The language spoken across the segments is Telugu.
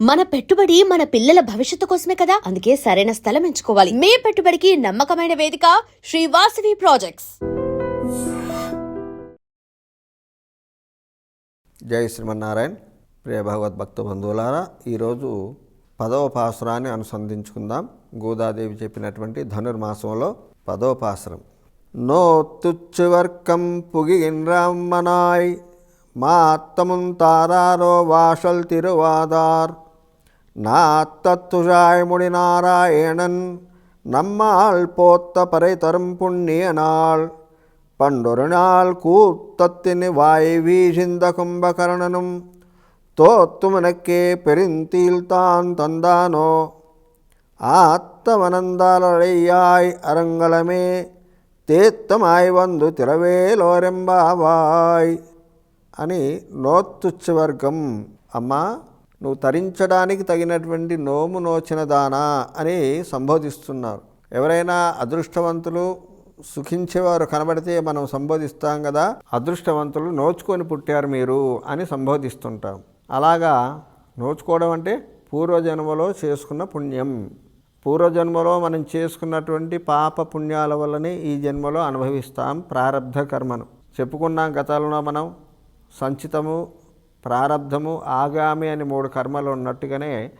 మన పెట్టుబడి మన పిల్లల భవిష్యత్తు కోసమే కదా? అందుకే సరైన స్థలం ఎంచుకోవాలి. మీ పెట్టుబడికి నమ్మకమైన వేదిక శ్రీ వాసవి ప్రాజెక్ట్స్ జై శ్రీమన్నారాయణ. ప్రియ భగవద్భక్త బంధువులారా ఈరోజు పదవ పాసురాన్ని అనుసంధించుకుందాం. గోదాదేవి చెప్పినటువంటి ధనుర్మాసంలో పదవ పాసురం. నో తుచ్చువర్కం పుగిన్రమ్మనాయ్ మా అత్తమున్ తారారో వాషల్ తిరువాదార్. నా தத்துழாய் நாராயணன் நம்மால் போத்த பறை தரும் புண்ணிய நாள் பண்டொரு நாள் கூத்தத்தின் வாய் வீசிந்த கும்பகர்ணனும் தோத்துமனக்கே பெருந்தீல் தான் தந்தானோ ஆத்தமனந்தாலழையாய் அரங்களமே தேத்தமாய் வந்து తిరవేలోరెంబావాయ్ అని నోత్తుచ్చవర్గం అమ్మా నువ్వు తరించడానికి తగినటువంటి నోము నోచిన దానా అని సంబోధిస్తున్నారు. ఎవరైనా అదృష్టవంతులు సుఖించేవారు కనబడితే మనం సంబోధిస్తాం కదా అదృష్టవంతులు నోచుకొని పుట్టారు మీరు అని సంబోధిస్తుంటాం. అలాగా నోచుకోవడం అంటే పూర్వజన్మలో చేసుకున్న పుణ్యం. పూర్వజన్మలో మనం చేసుకున్నటువంటి పాప పుణ్యాల వల్లనే ఈ జన్మలో అనుభవిస్తాం ప్రారంధ కర్మను. చెప్పుకున్నాం గతంలో మనం సంచితము ప్రారంధము ఆగామి అని మూడు కర్మలు ఉన్నట్టుగానే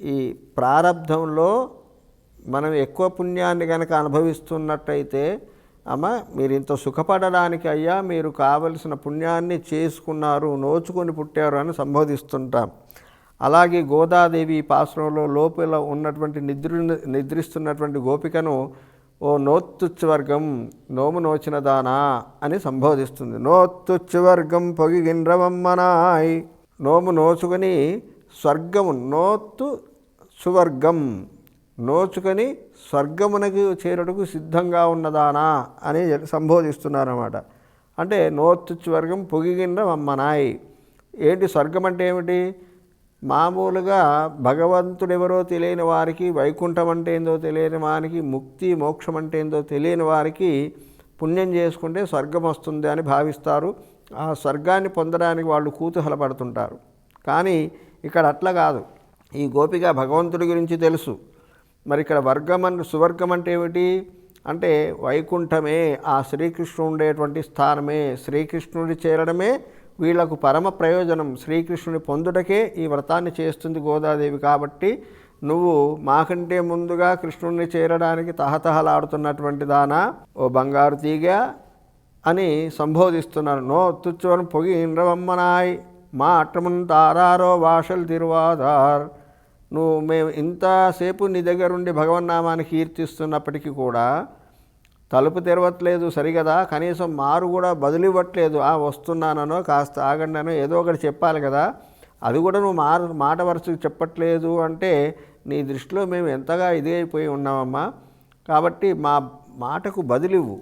ఈ ప్రారంధంలో మనం ఎక్కువ పుణ్యాన్ని కనుక అనుభవిస్తున్నట్టయితే అమ్మ మీరు ఇంత సుఖపడడానికి అయ్యా మీరు కావలసిన పుణ్యాన్ని చేసుకున్నారు నోచుకొని పుట్టారు అని సంబోధిస్తుంటాం. అలాగే గోదాదేవి పాశ్రంలో లోపల ఉన్నటువంటి నిద్ర నిద్రిస్తున్నటువంటి గోపికను ఓ నోత్తుచ్చువర్గం నోము నోచిన దానా అని సంబోధిస్తుంది. నోత్తుచ్చువర్గం పొగిగిన్రవమ్మనాయ్ నోము నోచుకొని స్వర్గము నోత్తు సువర్గం నోచుకొని స్వర్గమునకు చేరుటకు సిద్ధంగా ఉన్నదానా అని సంబోధిస్తున్నారన్నమాట. అంటే నోత్తుచ్చువర్గం పొగిగిన్రవమ్మనాయ్ ఏంటి స్వర్గం అంటే ఏమిటి? మామూలుగా భగవంతుడెవరో తెలియని వారికి వైకుంఠం అంటే ఏందో తెలియని వారికి ముక్తి మోక్షం అంటే ఏందో తెలియని వారికి పుణ్యం చేసుకుంటే స్వర్గం వస్తుంది అని భావిస్తారు. ఆ స్వర్గాన్ని పొందడానికి వాళ్ళు కూతుహలపడుతుంటారు కానీ ఇక్కడ అట్లా కాదు. ఈ గోపిక భగవంతుడి గురించి తెలుసు. మరి ఇక్కడ వర్గం అంటే సువర్గం అంటే ఏమిటి? అంటే వైకుంఠమే ఆ శ్రీకృష్ణుడు ఉండేటువంటి స్థానమే శ్రీకృష్ణుడి చేరడమే వీళ్ళకు పరమ ప్రయోజనం శ్రీకృష్ణుని పొందుటకే ఈ వ్రతాన్ని చేస్తుంది గోదాదేవి కాబట్టి నువ్వు మాకంటే ముందుగా కృష్ణుణ్ణి చేరడానికి తహతహలాడుతున్నటువంటి దానా ఓ బంగారు తీగ అని సంబోధిస్తున్నారు. నో తుచ్చువన్ పొగి ఇంద్రవమ్మనాయ్ మా అట్టమున్ తారారో భాషలు తిరువాదార్ నువ్వు మేము ఇంతసేపు నీ దగ్గరుండి భగవన్నామాన్ని కీర్తిస్తున్నప్పటికీ కూడా తలుపు తెరవట్లేదు సరిగదా? కనీసం మారు కూడా బదులివ్వట్లేదు. ఆ వస్తున్నానో కాస్త ఆగండానో ఏదో ఒకటి చెప్పాలి కదా? అది కూడా నువ్వు మారు మాట వరుసకు చెప్పట్లేదు అంటే నీ దృష్టిలో మేము ఎంతగా ఇదే అయిపోయి ఉన్నామమ్మా. కాబట్టి మా మాటకు బదిలివ్వు.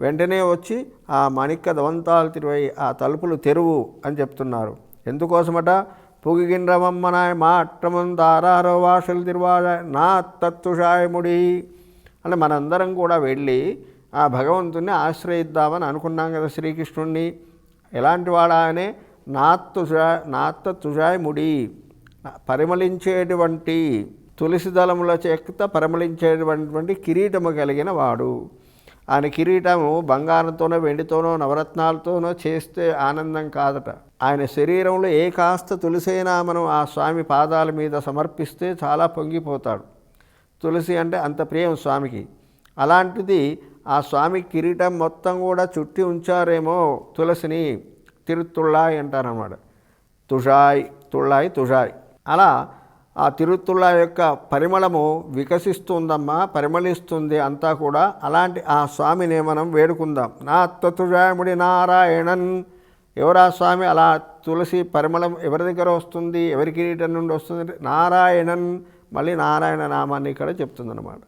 వెంటనే వచ్చి ఆ మణిక్క దవంతాలు తిరువై ఆ తలుపులు తెరువు అని చెప్తున్నారు. ఎందుకోసమట? పుగిగిండ్రమమ్మనాయ మా అట్టమంతారారో వాషలు తిరువాడ నా తత్తుషాయముడి. అంటే మనందరం కూడా వెళ్ళి ఆ భగవంతుణ్ణి ఆశ్రయిద్దామని అనుకున్నాం కదా శ్రీకృష్ణుణ్ణి. ఎలాంటి వాడా అనే నాత్త తుజాయముడి పరిమళించేటువంటి తులసి దళముల చేత పరిమళించేటువంటి కిరీటము కలిగిన వాడు. ఆయన కిరీటము బంగారంతోనో వెండితోనో నవరత్నాలతోనో చేస్తే ఆనందం కాదట. ఆయన శరీరంలో ఏ కాస్త తులసైనా మనం ఆ స్వామి పాదాల మీద సమర్పిస్తే చాలా పొంగిపోతాడు. తులసి అంటే అంత ప్రియం స్వామికి. అలాంటిది ఆ స్వామి కిరీటం మొత్తం కూడా చుట్టి ఉంచారేమో తులసిని తిరుత్తుళ్ళాయ్ అంటారన్నమాట. తుషాయ్ తుళ్ళాయ్ తుషాయ్. అలా ఆ తిరుత్తుళ్ళ యొక్క పరిమళము వికసిస్తుందమ్మా పరిమళిస్తుంది అంతా కూడా. అలాంటి ఆ స్వామిని మనం వేడుకుందాం. నా తతుజాముడి నారాయణన్. ఎవరా స్వామి? అలా తులసి పరిమళం ఎవరి దగ్గర వస్తుంది? ఎవరి కిరీటం నుండి వస్తుంది? నారాయణన్. మళ్ళీ నారాయణ నామాన్ని ఇక్కడ చెప్తుందన్నమాట.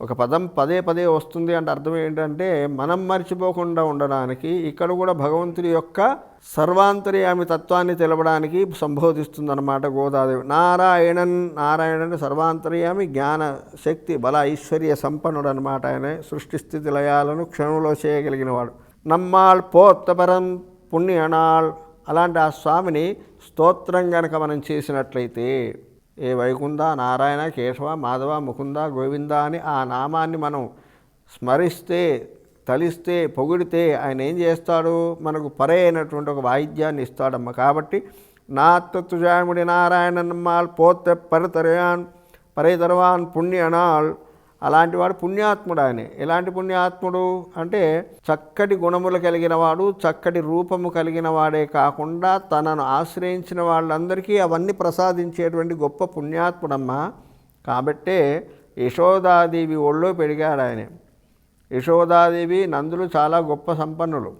ఒక పదం పదే పదే వస్తుంది అంటే అర్థం ఏంటంటే మనం మర్చిపోకుండా ఉండడానికి ఇక్కడ కూడా భగవంతుడి యొక్క సర్వాంతర్యామి తత్వాన్ని తెలపడానికి సంబోధిస్తుందన్నమాట గోదాదేవి. నారాయణన్ నారాయణన్ సర్వాంతర్యామి జ్ఞాన శక్తి బల ఐశ్వర్య సంపన్నుడు అనమాట ఆయన. సృష్టి స్థితి లయాలను క్షణంలో చేయగలిగిన వాడు నమ్మాళ్ పోత్తపరం పుణ్యనాళ్. అలాంటి ఆ స్వామిని స్తోత్రం గనక మనం చేసినట్లయితే ఏ వైకుంఠ నారాయణ కేశవ మాధవ ముకుంద గోవింద అని ఆ నామాన్ని మనం స్మరిస్తే తలిస్తే పొగిడితే ఆయన ఏం చేస్తాడు? మనకు పరే అయినటువంటి ఒక వాయిద్యాన్ని ఇస్తాడమ్మ. కాబట్టి నా తత్తుజాముడి నారాయణమ్మాల్ పోతే పరితరయాన్ పరితరవాన్ పుణ్యనాల్ అలాంటి వాడు పుణ్యాత్ముడు ఆయనే. ఎలాంటి పుణ్యాత్ముడు అంటే చక్కటి గుణములు కలిగిన వాడు చక్కటి రూపము కలిగిన వాడే కాకుండా తనను ఆశ్రయించిన వాళ్ళందరికీ అవన్నీ ప్రసాదించేటువంటి గొప్ప పుణ్యాత్ముడమ్మా. కాబట్టే యశోదాదేవి ఒళ్ళో పెరిగాడు ఆయన. యశోదాదేవి నందులు చాలా గొప్ప సంపన్నులు.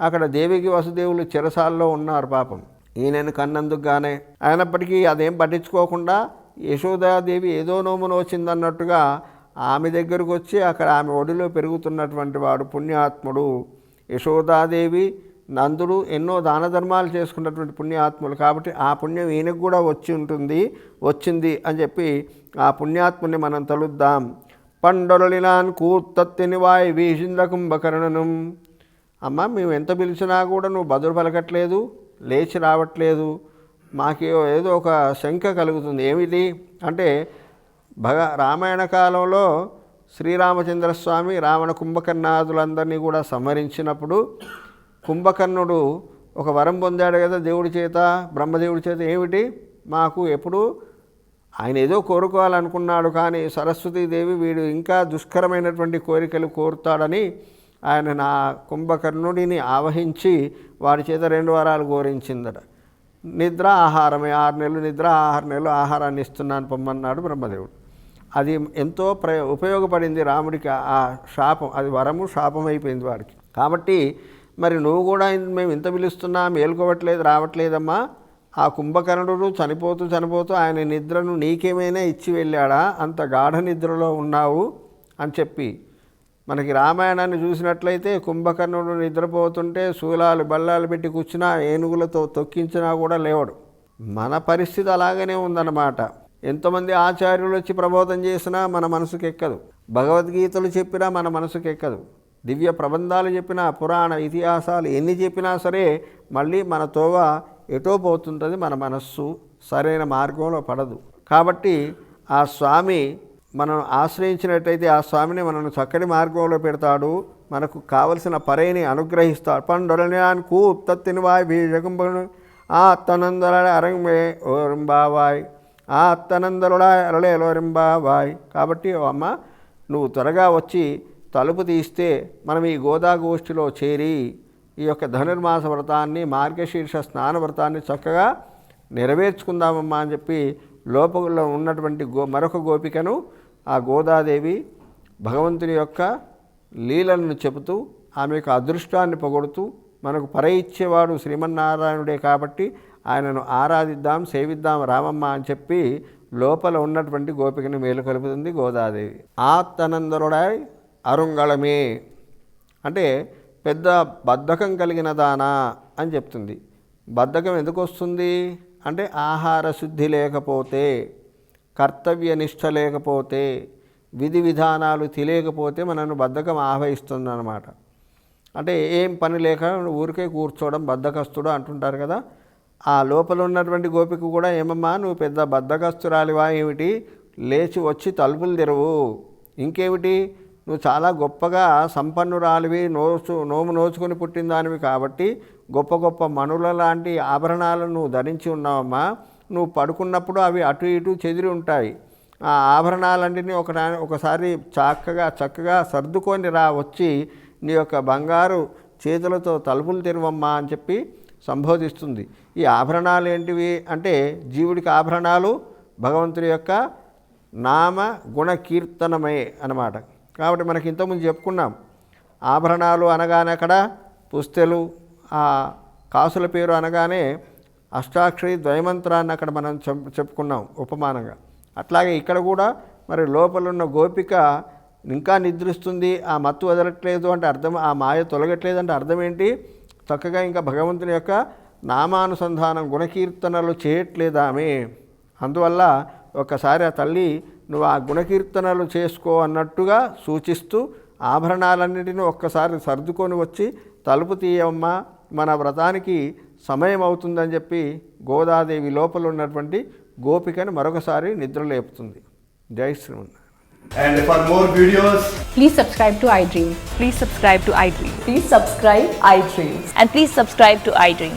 అక్కడ దేవికి వసుదేవులు చిరసాల్లో ఉన్నారు పాపం. ఈయనను కన్నందుకు గానే. అయినప్పటికీ అదేం పట్టించుకోకుండా యశోదాదేవి ఏదో నోమునొచ్చిందన్నట్టుగా ఆమె దగ్గరకు వచ్చి అక్కడ ఆమె ఒడిలో పెరుగుతున్నటువంటి వాడు పుణ్యాత్ముడు. యశోదాదేవి నందుడు ఎన్నో దాన ధర్మాలు చేసుకున్నటువంటి పుణ్యాత్ములు కాబట్టి ఆ పుణ్యం ఈయనకు కూడా వచ్చి ఉంటుంది వచ్చింది అని చెప్పి ఆ పుణ్యాత్ముని మనం తలుద్దాం. పండొరలినాన్ కూర్తత్తిని వాయి వీషింద్ర కుంభకర్ణను. అమ్మ మేము ఎంత పిలిచినా కూడా నువ్వు బదులు పలకట్లేదు లేచి రావట్లేదు. మాకు ఏదో ఒక శంక కలుగుతుంది. ఏమిటి? అంటే భగ రామాయణ కాలంలో శ్రీరామచంద్రస్వామి రావణ కుంభకర్ణాదులందరినీ కూడా సంహరించినప్పుడు కుంభకర్ణుడు ఒక వరం పొందాడు కదా దేవుడి చేత బ్రహ్మదేవుడి చేత ఏమిటి? మాకు ఎప్పుడు ఆయన ఏదో కోరుకోవాలనుకున్నాడు కానీ సరస్వతీదేవి వీడు ఇంకా దుష్కరమైనటువంటి కోరికలు కోరుతాడని ఆయన నా కుంభకర్ణుడిని ఆవహించి వాడి చేత రెండు వారాలు కోరించిందట నిద్ర ఆహారమే ఆరు నెలలు నిద్ర ఆహార నెలలు ఆహారాన్ని ఇస్తున్నాను పొమ్మన్నాడు బ్రహ్మదేవుడు. అది ఎంతో ప్ర ఉపయోగపడింది రాముడికి ఆ శాపం అది వరము శాపం అయిపోయింది వాడికి. కాబట్టి మరి నువ్వు కూడా మేము ఇంత పిలుస్తున్నా మేల్కోవట్లేదు రావట్లేదమ్మా. ఆ కుంభకర్ణుడు చనిపోతూ చనిపోతూ ఆయన నిద్రను నీకేమైనా ఇచ్చి వెళ్ళాడా? అంత గాఢ నిద్రలో ఉన్నావు అని చెప్పి. మనకి రామాయణాన్ని చూసినట్లయితే కుంభకర్ణుడు నిద్రపోతుంటే శూలాలు బల్లాలు పెట్టి కూర్చున్నా ఏనుగులతో తొక్కించినా కూడా లేవడు. మన పరిస్థితి అలాగనే ఉందన్నమాట. ఎంతమంది ఆచార్యులు వచ్చి ప్రబోధం చేసినా మన మనసుకు ఎక్కదు. భగవద్గీతలు చెప్పినా మన మనసుకు ఎక్కదు. దివ్య ప్రబంధాలు చెప్పినా పురాణ ఇతిహాసాలు ఎన్ని చెప్పినా సరే మళ్ళీ మన తోవ ఎటో పోతుంటుంది మన మనస్సు సరైన మార్గంలో పడదు. కాబట్టి ఆ స్వామి మనం ఆశ్రయించినట్టయితే ఆ స్వామిని మనను చక్కటి మార్గంలో పెడతాడు. మనకు కావలసిన పరైని అనుగ్రహిస్తాడు. పండొరని కూత్తత్తిని వాయ్ బీజకుంబను ఆ తనందర అరంగే ఓరింబావాయ్ ఆ అత్తనందరుడ అరళేలోరింబావాయ్ కాబట్టి అమ్మ నువ్వు త్వరగా వచ్చి తలుపు తీస్తే మనం ఈ గోదాగోష్ఠిలో చేరి ఈ యొక్క ధనుర్మాస వ్రతాన్ని మార్గశీర్ష స్నాన వ్రతాన్ని చక్కగా నెరవేర్చుకుందామమ్మా అని చెప్పి లోపల ఉన్నటువంటి గో మరొక గోపికను ఆ గోదాదేవి భగవంతుని యొక్క లీలలను చెబుతూ ఆమె యొక్క అదృష్టాన్ని పొగొడుతూ మనకు పర ఇచ్చేవాడు శ్రీమన్నారాయణుడే కాబట్టి ఆయనను ఆరాధిద్దాం సేవిద్దాం రామమ్మ అని చెప్పి లోపల ఉన్నటువంటి గోపికని మేలు కలుపుతుంది గోదాదేవి. ఆత్తనందరుడాయ్ అరుంగళమే. అంటే పెద్ద బద్ధకం కలిగిన దానా అని చెప్తుంది. బద్ధకం ఎందుకు వస్తుంది? అంటే ఆహార శుద్ధి లేకపోతే కర్తవ్య నిష్ఠ లేకపోతే విధి విధానాలు తెలియకపోతే మనను బద్ధకం ఆహ్వయిస్తుంది అనమాట అంటే ఏం పని లేక ఊరికే కూర్చోవడం బద్ధకస్తుడు అంటుంటారు కదా ఆ లోపల ఉన్నటువంటి గోపిక కూడా ఏమమ్మా నువ్వు పెద్ద బద్దగస్తురాలివా ఏమిటి? లేచి వచ్చి తలుపులు తెరవు. ఇంకేమిటి? నువ్వు చాలా గొప్పగా సంపన్నురాలివి నోచు నోము నోచుకొని పుట్టిన దానివి కాబట్టి గొప్ప గొప్ప మనుల లాంటి ఆభరణాలను నువ్వు ధరించి ఉన్నావమ్మా. నువ్వు పడుకున్నప్పుడు అవి అటు ఇటు చెదిరి ఉంటాయి. ఆ ఆభరణాలన్నింటినీ ఒక ఒకసారి చక్కగా చక్కగా సర్దుకొని రా వచ్చి నీ యొక్క బంగారు చేతులతో తలుపులు తెరవమ్మా అని చెప్పి సంబోధిస్తుంది. ఈ ఆభరణాలు ఏంటివి అంటే జీవుడికి ఆభరణాలు భగవంతుడి యొక్క నామ గుణ కీర్తనమే అన్నమాట. కాబట్టి మనకి ఇంతకుముందు చెప్పుకున్నాం. ఆభరణాలు అనగానే అక్కడ పుస్తెలు ఆ కాసుల పేరు అనగానే అష్టాక్షరి ద్వైమంత్రాన్ని అక్కడ మనం చెప్ చెప్పుకున్నాం ఉపమానంగా. అట్లాగే ఇక్కడ కూడా మరి లోపల ఉన్న గోపిక ఇంకా నిద్రిస్తుంది ఆ మత్తు వదలట్లేదు అంటే అర్థం ఆ మాయ తొలగట్లేదు అంటే అర్థం ఏంటి? చక్కగా ఇంకా భగవంతుని యొక్క నామానుసంధానం గుణకీర్తనలు చేయట్లేదు ఆమె అందువల్ల ఒక్కసారి ఆ తల్లి నువ్వు ఆ గుణకీర్తనలు చేసుకో అన్నట్టుగా సూచిస్తూ ఆభరణాలన్నిటిని ఒక్కసారి సర్దుకొని వచ్చి తలుపు తీయమ్మా మన వ్రతానికి సమయం అవుతుందని చెప్పి గోదాదేవి లోపల ఉన్నటువంటి గోపికని మరొకసారి నిద్ర లేపుతుంది జై Srimannarayana And for more videos, Please subscribe to iDream. Please subscribe to iDream. Please subscribe iDream. And please subscribe to iDream.